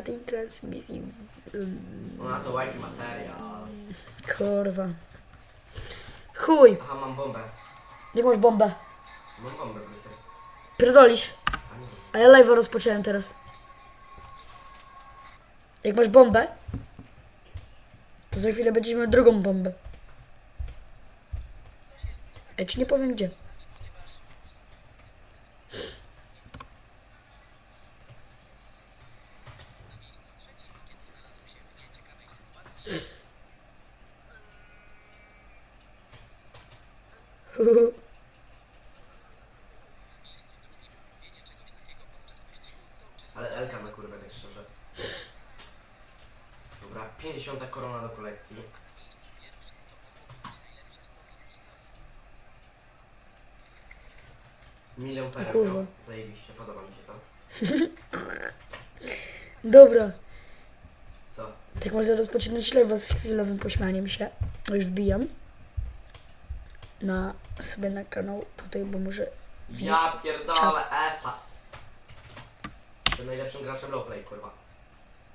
na tej transmisji. mm, No na to wifi materiał. Kurwa. Chuj, Aha, mam bombę. jak masz bombę? Mam bombę, Wojtek. Pierdolisz. A nie. A ja live'a rozpocząłem teraz. Jak masz bombę, to za chwilę będziesz miał drugą bombę. Ja ci nie powiem gdzie. Ale Elka ma kurwę, tak szczerze. Dobra, 50 korona do kolekcji. Milion per Kurwa. euro. Zajebiście, podoba mi się to. Dobra, Co? tak można rozpoczynać live'a z chwilowym pośmianiem się. Już wbijam. Na sobie na kanał tutaj, bo może Ja pierdolę, Esa! Jestem najlepszym graczem lowplay, kurwa.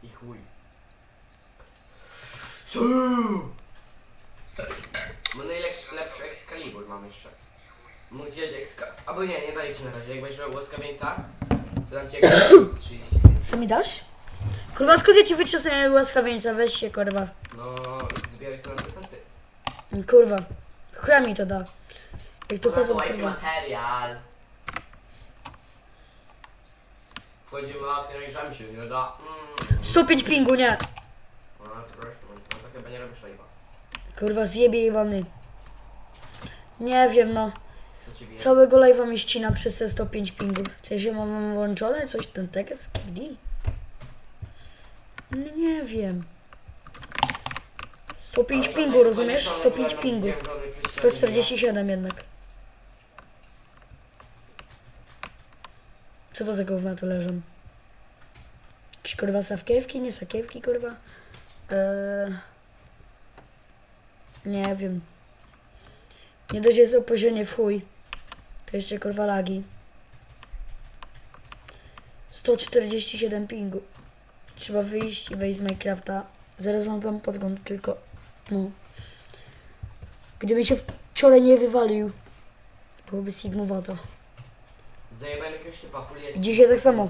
I chuj. Suuu! Mam najlepszy lepszy Excalibur mam jeszcze. Mógł wziąć Exca... Albo nie, nie daję ci na razie. Jak będziesz miał łaskawieńca, to dam ci Excalibur 35. Co mi dasz? Kurwa, skąd ja ci wyczesnę łaskawieńca? Weź się, kurwa. No, zbieraj sobie na prezenty. Kurwa. Chuja mi to da. Jak tu chodzą, wifi kurwa. material. Wchodzimy i grzamy się, nie da. Mm. 105 pingu, nie. No, to proszę, no to chyba nie robisz live'a. Kurwa, zjebie jebany. Nie wiem, no. To Całego live'a mi ścina przez te 105 pingu. Coś się mam włączone? Coś ten tekst? No nie wiem. 105 pingu, rozumiesz? 105 pingu. 147 jednak. Co to za gówna tu leżą? Jakieś kurwa sakiewki, nie sakiewki kurwa? Eee... Nie wiem. Nie dość jest opóźnienie w chuj. To jeszcze kurwa lagi. 147 pingu. Trzeba wyjść i wejść z Minecrafta. Zaraz mam tam podgląd tylko. No. Gdyby się wczoraj nie wywalił, byłoby sigmowato. Zajebałem jakiegoś typa fulię. Dzisiaj tak samo.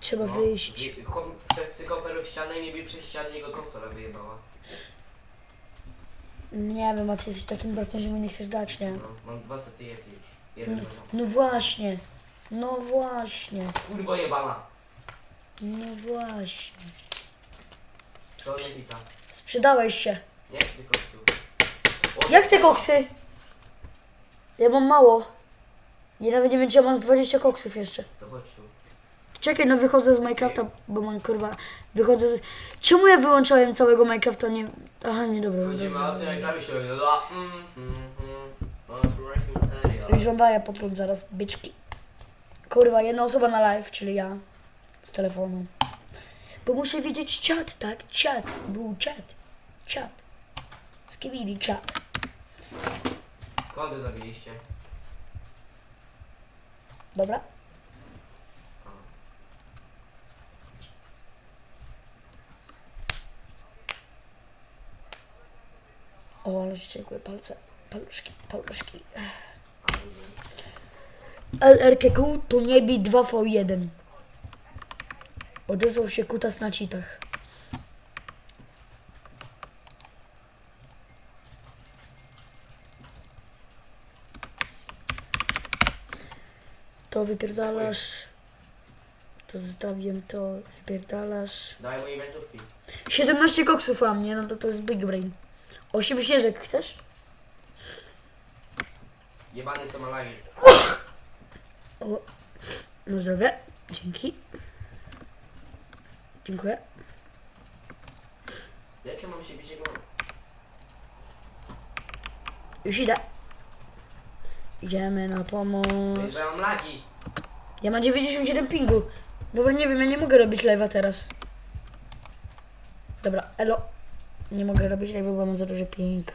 Trzeba No, wyjść. Chłop w ścianę i mnie bił przez ścianę jego konsola wyjebała. Nie wiem, a ty jesteś takim bratem, że mi nie chcesz dać, nie? No, mam dwa sety Yeti. Jeden No, no właśnie. No właśnie. Kurwo jebana. No właśnie. To nie. Sprzedałeś się. Nie psu. O, Ja chcę koksy. Ja mam mało. Ja nawet nie wiem, czy ja mam z 20 koksów jeszcze. To chodź tu. Czekaj, no wychodzę z Minecrafta, bo mam kurwa. Wychodzę z... Czemu ja wyłączałem całego Minecrafta? Nie. Aha, nie dobra. Chodzimy dobra, tym, jak gramy się. No, da. Mm, mm, mm. No. Już żądaję popląd zaraz, byczki. Kurwa, jedna osoba na live, czyli ja. Z telefonu. Bo muszę widzieć czat, tak? Czat. Był czat. Czat. Skibidi czat. Kogo zabiliście? Dobra? O, ale ściekły palce. Paluszki, paluszki. LRKQ to nie bij 2v1. Odezwał się kutas na cheatach. To wypierdalasz. To zostawiam to, wypierdalasz. Daj moje wędrówki. 17 koksów mam, nie? No to to jest big brain. 8 śnieżek chcesz? Jebany co ma lagi. O, na zdrowie. Dzięki. Dziękuję. Jak ja mam się bić jego... Już idę. Idziemy na pomoc. Bo ja mam lagi. Ja mam 97 pingu. Dobra, nie wiem, ja nie mogę robić live'a teraz. Dobra, elo. Nie mogę robić live'a, bo mam za duży ping.